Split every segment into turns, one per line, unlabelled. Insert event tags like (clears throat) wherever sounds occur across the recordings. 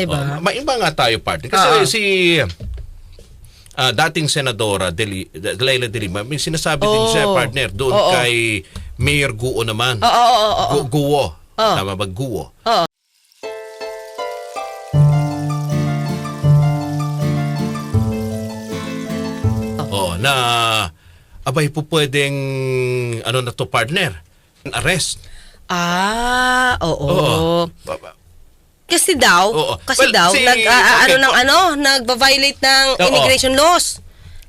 Diba?
Oh, maiba nga tayo partner. Kasi
Oo.
si ah, dating senadora Deli, Delilah De Lima, may sinasabi din
Oo.
siya partner doon
Oo.
kay Mayor Guo naman.
Oo, oo, oo, oo.
Gu- Guo.
Oo.
Tama ba? Guo.
Oo.
Oh, na abay po pwedeng ano na to partner? Arrest.
Ah, oo.
Oo.
Kasi daw,
Oo.
kasi
Well,
daw,
si-
nag, ah, ah,
okay.
ano ng ano, nagba-violate ng
Oo.
immigration laws.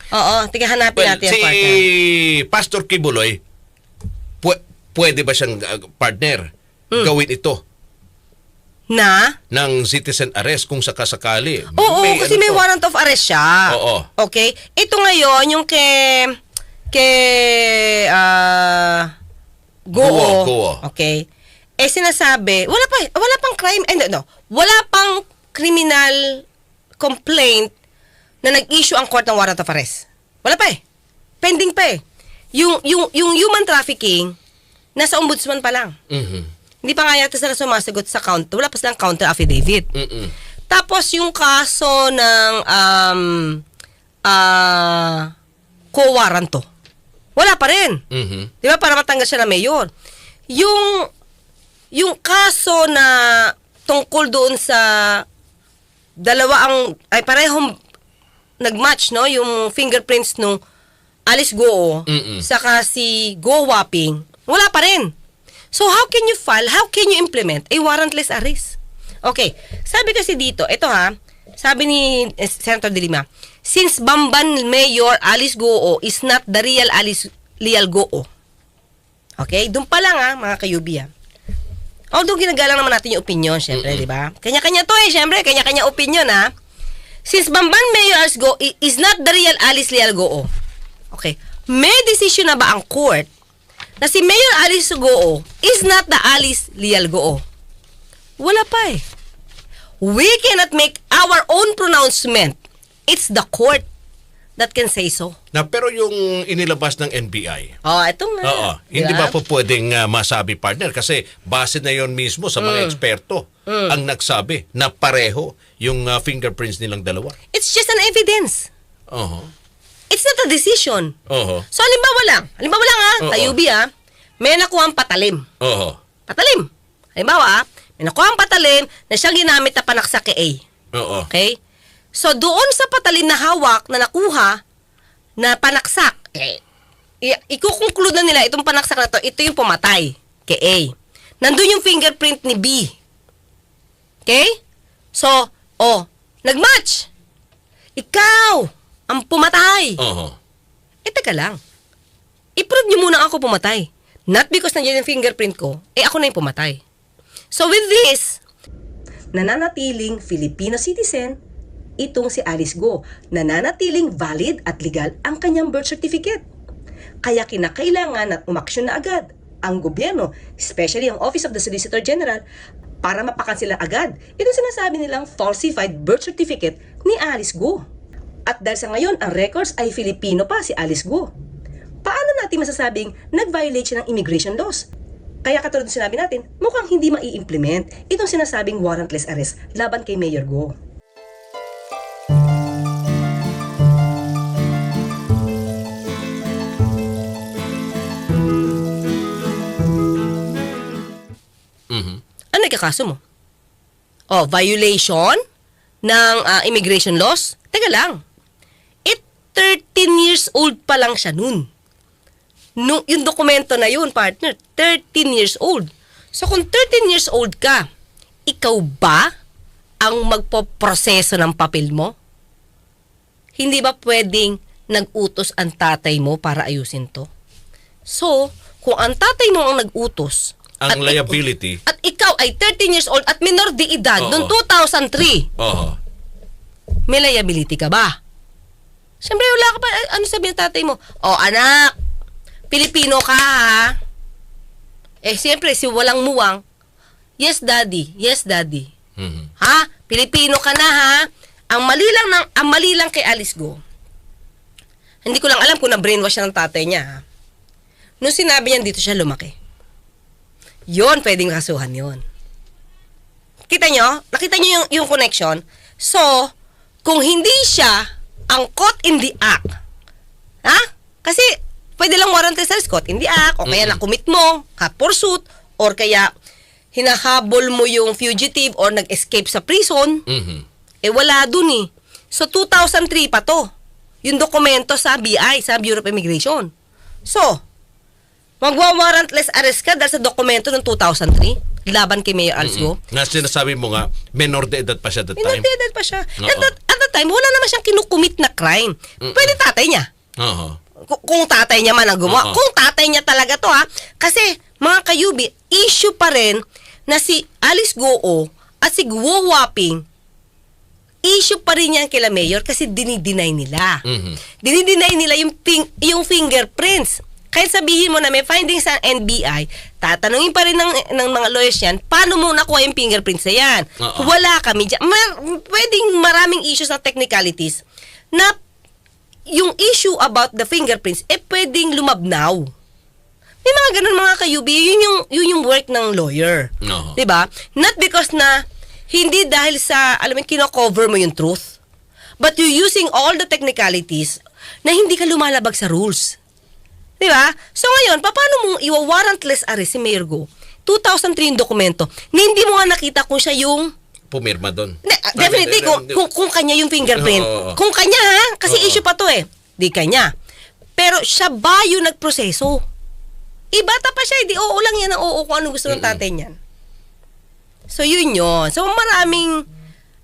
Oo, tiga hanapin
Well,
natin
si
yan, partner.
Pastor Kibuloy, pwe- pwede ba siyang uh, partner
Hmm.
gawin ito
Na?
ng citizen arrest kung sakasakali?
Oo, kasi
ano
may
to?
warrant of arrest siya.
Oo.
Okay? Ito ngayon, yung kay, kay, ah.
Guo, Guo.
Okay? Eh, sinasabi, wala pa, wala pang crime, eh, no, wala pang criminal complaint na nag-issue ang court ng warrant of arrest. Wala pa eh. Pending pa eh. Yung, yung, yung human trafficking, nasa ombudsman pa lang.
Mhm.
Hindi pa nga yata sila sumasagot sa counter. Wala pa silang counter affidavit.
Mm-mm.
Tapos yung kaso ng um, ah co-warranto. Wala pa rin.
Mhm.
Di ba? Para matanggal siya na mayor. Yung, yung kaso na tungkol doon sa dalawa ang, ay parehong nag-match, no? Yung fingerprints nung Alice Goo,
Mm-mm.
saka si Go Wapping, wala pa rin. So how can you file, how can you implement a warrantless arrest? Okay, sabi kasi dito, ito ha, sabi ni eh, Senator De Lima, since Bamban Mayor Alice Goo is not the real Alice Lial Goo. Okay, doon pa lang ha, mga kayubi ha. Although ginagalang naman natin yung opinion, syempre, di ba? Kanya-kanya to eh, syempre, kanya-kanya opinion ha. Since Bamban Mayor i- is not the real Alice Lial Goo. Okay, may decision na ba ang court na si Mayor Alice Goo is not the Alice Lial Goo? Wala pa eh. We cannot make our own pronouncement. It's the court that can say so.
Na pero yung inilabas ng NBI,
Oh, ito nga.
Oo.
Di
Hindi ba po pwedeng uh, masabi partner? Kasi base na yon mismo sa
Mm.
mga eksperto ang nagsabi na pareho yung uh, fingerprints nilang dalawa.
It's just an evidence.
Oo.
It's not a decision.
Oo.
So, halimbawa lang. Halimbawa lang ha,
Oo.
tayubi ha. May nakuha ang patalim.
Oo.
Patalim. Halimbawa ha, may nakuha ang patalim na siyang ginamit na panaksak kay A.
Oo.
Okay? So, doon sa patalim na hawak na nakuha na panaksak, eh, ikukonclude na nila itong panaksak na to, ito yung pumatay kay A. Nandun yung fingerprint ni B. Okay? So, oh, nagmatch. Ikaw ang pumatay.
Oo.
Eh, teka lang. I-prove niyo muna ako pumatay. Not because nandiyan yung fingerprint ko, eh ako na yung pumatay. So with this, nananatiling Filipino citizen, itong si Alice Go, nananatiling valid at legal ang kanyang birth certificate. Kaya kinakailangan na umaksyon na agad ang gobyerno, especially ang Office of the Solicitor General, para mapakansila agad itong sinasabi nilang falsified birth certificate ni Alice Go. At dahil sa ngayon, ang records ay Filipino pa si Alice Go. Paano natin masasabing nag-violate siya ng immigration laws? Kaya katulad ng sinabi natin, mukhang hindi mai-implement itong sinasabing warrantless arrest laban kay Mayor Go. Ikakaso mo? Oh, violation ng ah, immigration laws? Teka lang. It 13 years old pa lang siya nun. Nung, yung dokumento na yun, partner, 13 years old. So kung 13 years old ka, ikaw ba ang magpoproseso ng papel mo? Hindi ba pwedeng nag-utos ang tatay mo para ayusin to? So, kung ang tatay mo ang nag-utos, at
Ang liability.
at ikaw ay 13 years old at minor de edad
Oo.
noong 2003,
Oo.
may liability ka ba? Siyempre, wala ka pa. Ano sabi ng tatay mo? O, anak, Pilipino ka, ha? Eh, siyempre, si walang muwang, yes, daddy, yes, daddy.
Mhm.
Ha? Pilipino ka na, ha? Ang mali lang, ng, ang mali lang kay Alice Go, hindi ko lang alam kung na-brainwash siya ng tatay niya, ha? Nung sinabi niya, dito siya lumaki. Yon, pwedeng kasuhan yon. Kita nyo? Nakita nyo yung, yung connection? So, kung hindi siya ang caught in the act, ha? Kasi, pwede lang warrantless arrest caught in the act, o kaya nakumit mo, hot pursuit, or kaya hinahabol mo yung fugitive or nag-escape sa prison,
Mhm.
eh wala dun eh. So 2003 pa to. Yung dokumento sa BI, sa Bureau of Immigration. So, magwa-warrantless arrest ka dahil sa dokumento ng 2003 laban kay Mayor Alice Go.
Na sinasabi mo nga, menor de edad pa siya that time.
Pinagdedad pa siya.
Oo.
At that, at that time, wala naman siyang kinukumit na crime. Pwede tatay niya.
Oo.
Kung, kung tatay niya man ang gumawa.
Oo.
Kung tatay niya talaga to ha. Kasi, mga kayubi, issue pa rin na si Alice Goo at si Guo Waping issue pa rin yan kila Mayor kasi dinideny nila.
Mhm.
Dinideny nila yung, ping, yung fingerprints. Kahit sabihin mo na may findings sa NBI, tatanungin pa rin ng, ng mga lawyers yan, paano mo nakuha yung fingerprints na yan?
Oo.
Wala kami dyan. Mar- pwedeng maraming issues na technicalities na yung issue about the fingerprints, eh pwedeng lumabnaw. May mga ganun mga kayubi, yun yung, yun yung work ng lawyer. 'Di ba? Not because na hindi dahil sa alam mo kino-cover mo yung truth. But you're using all the technicalities na hindi ka lumalabag sa rules. 'Di ba? So ngayon, paano mo iwa-warrantless arrest si Mayor Go? 2003 yung dokumento. Na hindi mo nga nakita kung siya yung
Pumirma doon.
Hindi, ah, definitely, kung, kung, kung kanya yung fingerprint.
Oo.
Kung kanya ha, kasi
Oo.
issue pa to eh. Di kanya. Pero siya ba yung nagproseso? Ibata pa siya, di oo lang yan ang oo kung ano gusto ng tatay niyan. So yun yun. So maraming,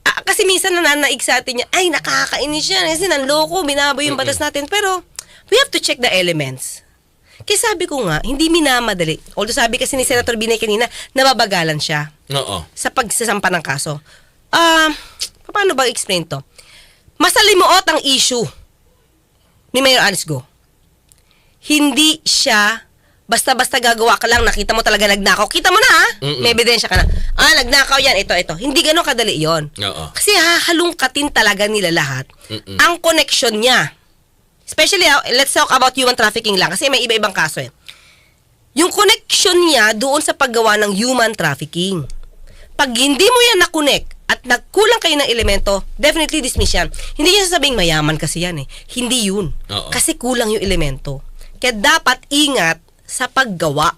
ah, kasi minsan nananaig sa atin niya, ay nakakainis yan, kasi nanloko, binabo yung batas natin. Pero we have to check the elements. Kaya sabi ko nga, hindi minamadali. Although sabi kasi ni Senator Binay kanina, nababagalan siya
Oo.
sa pagsasampa ng kaso. Ah, paano ba explain to? Masalimuot ang issue ni Mayor Alice Go. Hindi siya basta-basta gagawa ka lang, nakita mo talaga nagnakaw. Kita mo na ha?
Mm-mm.
May ebidensya ka na. Ah, nagnakaw yan, ito, ito. Hindi ganun kadali yon.
Oo.
Kasi hahalungkatin talaga nila lahat
Mm-mm.
ang connection niya. Especially, ah, let's talk about human trafficking lang kasi may iba-ibang kaso eh. Yung connection niya doon sa paggawa ng human trafficking. Pag hindi mo yan na-connect at nagkulang kayo ng elemento, definitely dismiss yan. Hindi niya sasabing mayaman kasi yan eh. Hindi yun.
Oo.
Kasi kulang yung elemento. Kaya dapat ingat sa paggawa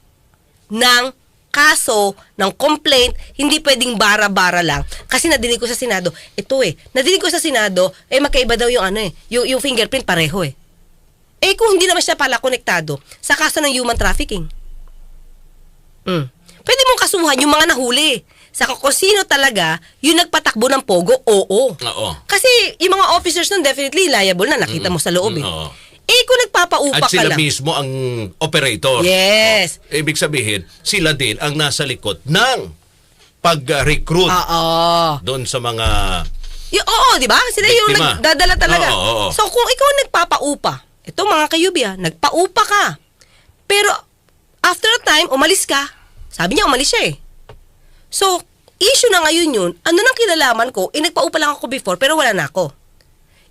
ng kaso, ng complaint, hindi pwedeng bara-bara lang. Kasi nadinig ko sa Senado, ito eh, nadinig ko sa Senado, eh magkaiba daw yung ano eh, yung, yung fingerprint pareho eh. Eh kung hindi naman siya pala konektado sa kaso ng human trafficking. Mm. Pwede mong kasuhan yung mga nahuli. Sa sino talaga yung nagpatakbo ng pogo, oo.
Oo.
Kasi yung mga officers nun definitely liable na, nakita mo sa loob eh.
Oo.
Eh kung nagpapaupa
At
ka
sila
lang.
mismo ang operator.
Yes.
Oh, Ibig sabihin, sila din ang nasa likod ng pag-recruit
Oo.
doon sa mga...
Y- oo, di ba? Sila yung
Biktima.
nagdadala talaga.
Oo, oo, oo.
So, kung ikaw nagpapaupa, ito mga kayubi ah, nagpaupa ka. Pero, after a time, umalis ka. Sabi niya, umalis siya eh. So, issue na ngayon yun, ano nang kilalaman ko, eh, nagpaupa lang ako before, pero wala na ako.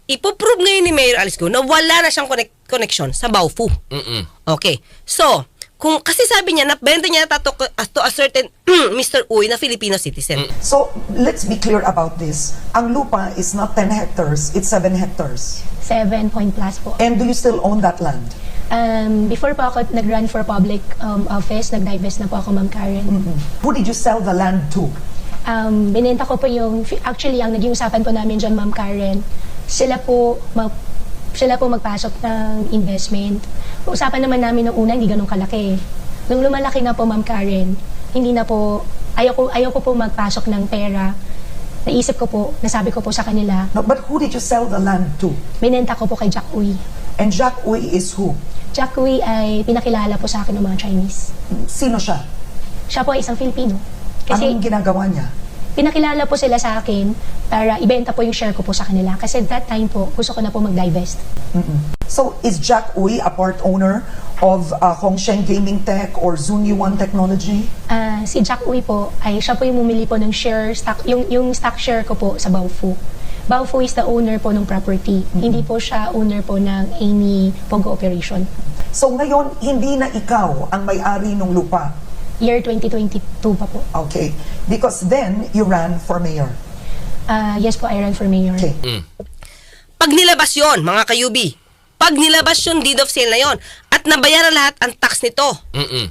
Ipoprove ngayon ni Mayor Alice Go na wala na siyang connect- connection sa Baofu.
Mm-mm.
Okay. So, kung kasi sabi niya na benta niya to, to a certain (clears throat) Mr. Uy na Filipino citizen.
So let's be clear about this. Ang lupa is not 10 hectares, it's 7 hectares.
Seven point plus po.
And do you still own that land?
Um, before po ako nag-run for public um, office, nag-divest na po ako, Ma'am Karen.
Who did you sell the land to?
Um, binenta ko po yung, actually, ang naging usapan po namin dyan, Ma'am Karen, sila po, mag, sila po magpasok ng investment. Usapan naman namin nung una, hindi ganun kalaki. Nung lumalaki na po, Ma'am Karen, hindi na po, ayaw ko, ayaw ko po magpasok ng pera. Naisip ko po, nasabi ko po sa kanila,
No, but who did you sell the land to?
binenta ko po kay Jack Uy.
And Jack Uy is who?
Jack Uy ay pinakilala po sa akin ng mga Chinese.
Sino siya?
Siya po ay isang Filipino. Kasi
Anong ginagawa niya?
Pinakilala po sila sa akin para ibenta po yung share ko po sa kanila. Kasi that time po, gusto ko na po mag-divest.
So is Jack Uy a part owner of uh, Hongsheng Gaming Tech or Zunyuan Technology?
Ah, si Jack Uy po, ay siya po yung bumili po ng share, stock, yung, yung stock share ko po sa Baofu. Baofu is the owner po ng property. Hindi po siya owner po ng any Pogo operation.
So ngayon, hindi na ikaw ang may-ari ng lupa.
Year 2022 pa po.
Okay. Because then, you ran for mayor.
Ah, yes po, I ran for mayor.
Okay.
Pag nilabas yon mga kayubi, pag nilabas yung deed of sale na yon at nabayaran lahat ang tax nito,
Mm-mm.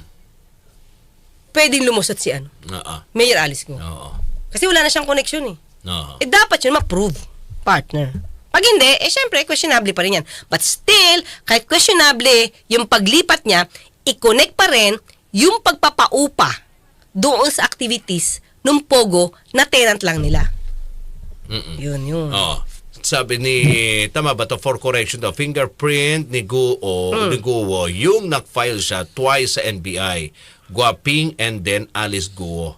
pwedeng lumusot si ano,
Oo.
Mayor Alice Go.
Oo.
Kasi wala na siyang connection eh.
Oo.
Eh dapat yun ma-prove, partner. Pag hindi, eh syempre, questionable pa rin yan. But still, kahit questionable yung paglipat niya, i-connect pa rin yung pagpapaupa doon sa activities ng Pogo na tenant lang nila.
Mm-mm.
Yun, yun.
Oo. Sabi ni, tama ba to for correction daw, fingerprint ni Guo, ni Guo, yung nag-file siya twice sa NBI, Guaping and then Alice Guo.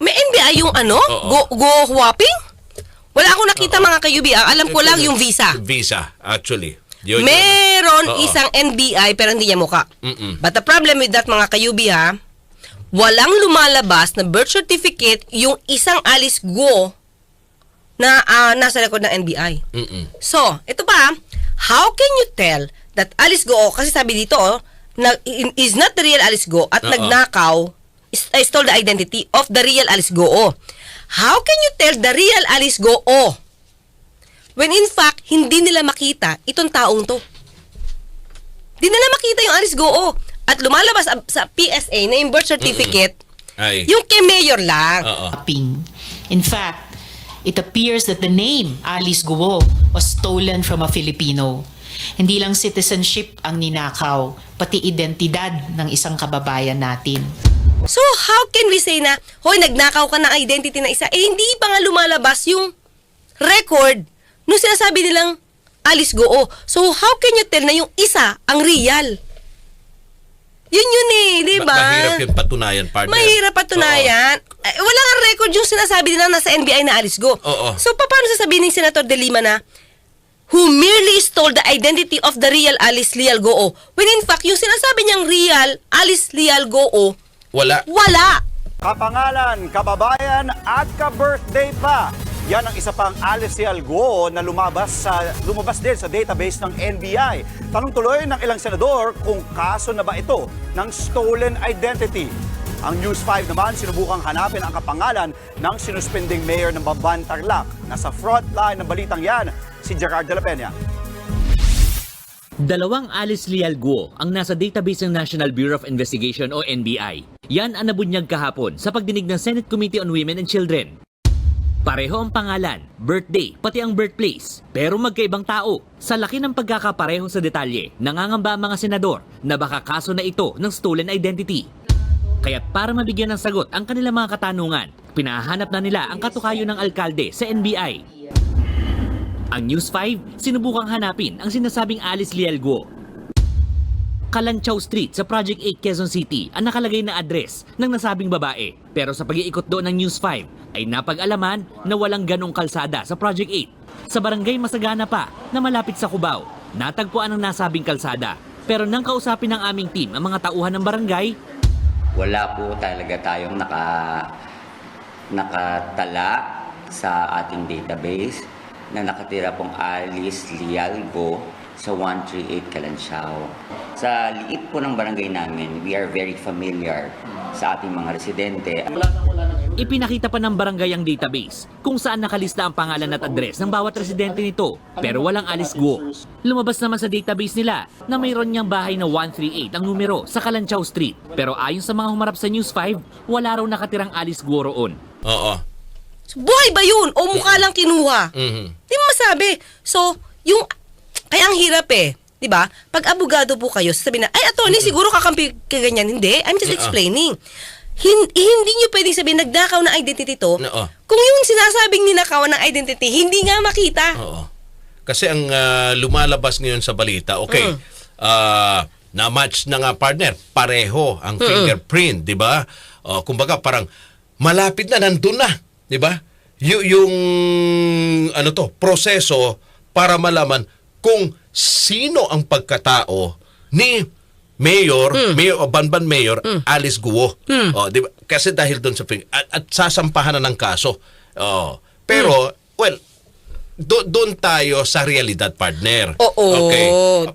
May NBI yung ano?
Oo.
Go, go Huaping? Wala akong nakita mga kayubi. ah. Alam ko lang yung visa.
Visa, actually. Yun, yun.
Meron
Oo.
isang NBI pero hindi niya muka.
Mm-mm.
But the problem with that mga kayubi ha, walang lumalabas na birth certificate yung isang Alice Go na ah, nasa record ng NBI.
Mm-mm.
So, ito pa, how can you tell that Alice Go, kasi sabi dito, oh, na, is not the real Alice Go at
Oo.
nagnakaw, is, uh, stole the identity of the real Alice Go. How can you tell the real Alice Go when in fact, hindi nila makita itong taong to? Hindi nila makita yung Alice Go at lumalabas ab- sa PSA na yung birth certificate,
Ay.
yung kay Mayor lang.
Oo.
In fact, it appears that the name Alice Guo was stolen from a Filipino. Hindi lang citizenship ang ninakaw, pati identidad ng isang kababayan natin.
So, how can we say na, hoy, nagnakaw ka ng identity ng isa, eh hindi pa nga lumalabas yung record nung sinasabi nilang Alice Goo. So, how can you tell na yung isa ang real? Yun yun eh, di ba?
mahirap yung patunayan, partner.
Mahirap patunayan. Eh, wala nga record yung sinasabi nila nasa NBI na Alice Go.
Oo.
So, pa- paano sasabihin ni Senator De Lima na who merely stole the identity of the real Alice Leal Goo when in fact, yung sinasabi niyang real Alice Leal Goo,
Wala.
wala.
Kapangalan, kababayan at ka-birthday pa. Yan ang isa pang Alice Algo na lumabas sa lumabas din sa database ng NBI. Tanong tuloy ng ilang senador kung kaso na ba ito ng stolen identity. Ang News 5 naman sinubukang hanapin ang kapangalan ng sinuspending mayor ng Bamban Tarlac. Nasa front line ng balitang yan, si Gerard de la Peña.
Dalawang Alice Leal Guo ang nasa database ng National Bureau of Investigation o NBI. Yan ang nabunyag kahapon sa pagdinig ng Senate Committee on Women and Children. Pareho ang pangalan, birthday, pati ang birthplace. Pero magkaibang tao. Sa laki ng pagkakapareho sa detalye, nangangamba ang mga senador na baka kaso na ito ng stolen identity. Kaya't para mabigyan ng sagot ang kanilang mga katanungan, pinahanap na nila ang katukayo ng alkalde sa NBI. Ang News 5, sinubukang hanapin ang sinasabing Alice Leal Guo. Kalanchaw Street sa Project 8 Quezon City ang nakalagay na address ng nasabing babae. Pero sa pag-iikot doon ng News 5 ay napag-alaman na walang ganong kalsada sa Project 8. Sa barangay Masagana pa na malapit sa Cubao, natagpuan ang nasabing kalsada. Pero nang kausapin ng aming team ang mga tauhan ng barangay,
wala po talaga tayong naka nakatala sa ating database na nakatira pong Alice Lialgo sa 138 Kalansiao. Sa liit po ng barangay namin, we are very familiar sa ating mga residente.
Ipinakita pa ng barangay ang database kung saan nakalista ang pangalan at address ng bawat residente nito pero walang Alice Guo. Lumabas naman sa database nila na mayroon niyang bahay na 138 ang numero sa Kalanchaw Street pero ayon sa mga humarap sa News 5, wala raw nakatirang Alice Guo roon.
Oo.
Buhay ba yun? O mukha lang kinuha?
Mhm.
Di mo masabi. So, yung, kaya ang hirap eh. Di ba? Pag abogado po kayo, sasabihin na, ay, attorney, siguro kakampi ka ganyan. Hindi. I'm just explaining. Hin- hindi nyo pwedeng sabihin, nagnakaw ng identity to.
Oo.
Kung yung sinasabing ninakaw ng identity, hindi nga makita.
Oo. Kasi ang ah, lumalabas ngayon sa balita, okay,
Mm.
ah, na-match na nga partner, pareho ang fingerprint, di ba? O, kumbaga parang malapit na, nandun na, di ba? Y- yung ano to, proseso para malaman kung sino ang pagkatao ni Mayor, Mayor o Banban Mayor Alice Guo. Oh, di ba? Kasi dahil doon sa at, at sasampahan na ng kaso. Oh. Pero well, do- doon tayo sa realidad partner.
Oo.
Okay.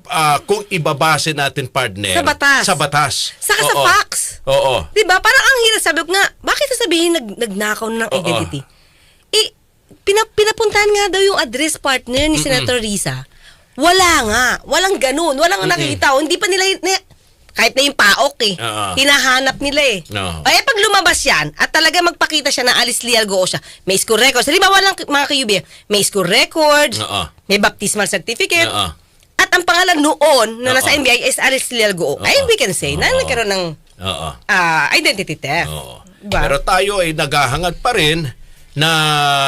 Ah, kung ibabase natin partner
Sa batas.
Sa batas.
Saka sa facts.
Oo.
Di ba? Parang ang hirap sabi ko nga, bakit sasabihin nag, nagnakaw na ng
Oo.
identity? Eh, pina, pinapuntahan nga daw yung address partner ni Senator Risa. Wala nga. Walang ganun. Walang nakikita. O, Hindi pa nila, na- kahit na yung paok eh.
Oo.
Hinahanap nila eh.
Oo.
Ay, pag lumabas yan, at talaga magpakita siya na alis leal go siya, may school records. Di ba walang mga kayubi, may school records,
Oo.
may baptismal certificate,
Oo.
at ang pangalan noon na nasa
Oo.
NBI is Aris Leal Go. Ay, we can say na
Oo.
nagkaroon ng
Oo.
ah, identity theft. Diba?
Pero tayo ay naghahangad pa rin na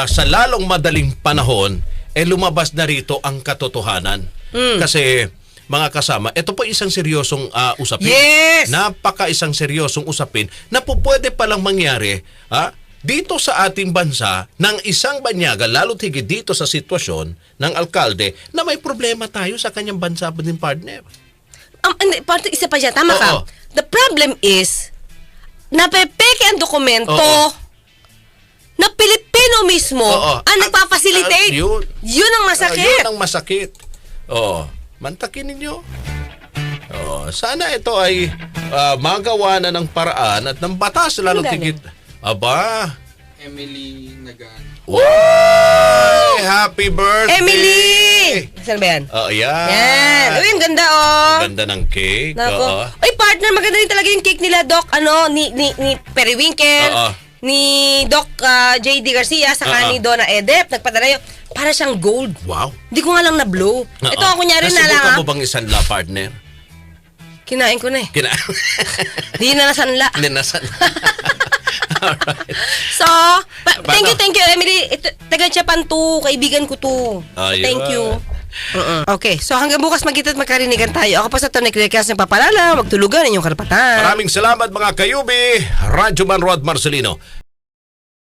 sa lalong madaling panahon, eh lumabas na rito ang katotohanan.
Hmm.
Kasi mga kasama, ito po isang seryosong ah, usapin.
Yes!
Napaka isang seryosong usapin na po pwede palang mangyari ha, dito sa ating bansa ng isang banyaga, lalo't higit dito sa sitwasyon ng alkalde na may problema tayo sa kanyang bansa din partner.
Um, hindi, parang isa pa siya, tama ka.
Oo.
The problem is, napepeke ang dokumento
Oo.
na Pilipino mismo
Oo.
ang
At-
nagpa-facilitate.
at yun.
yun ang masakit.
Ah, yun ang masakit. Oo. Mantakin ninyo. Oo. Sana ito ay ah, magawa na ng paraan at ng batas lalo tigit. Aba.
Emily Nagan.
Wow! Happy birthday!
Emily! Saan ba yan?
Oh, yan.
Yan. Uy, ang ganda oh.
Ganda ng cake.
Nako.
Oo.
Ay, partner, maganda rin talaga yung cake nila, Doc, ano, ni, ni, ni Periwinkle,
Oo.
Ni Doc ah, JD Garcia, saka
Oo.
ni Donna Edep. Nagpadala yun. Para siyang gold.
Wow.
Hindi ko nga lang na-blow. Ito
Oo.
ang kunyari na lang,
Nasubukan mo bang isang la partner?
Kinain ko na eh.
Kina... (laughs)
Hindi na nasanla.
Ninasan. Alright.
So, pa- thank you, thank you, Emily. Ito, taga Japan to. Kaibigan ko to.
Ayun.
Thank you. Mm-mm. Okay, so hanggang bukas magkita at magkarinigan tayo. Ako pa sa Tony Clearcast ng papalala, wag tulugan inyong karapatan.
Maraming salamat mga kayubi. Radyo Man Rod Marcelino.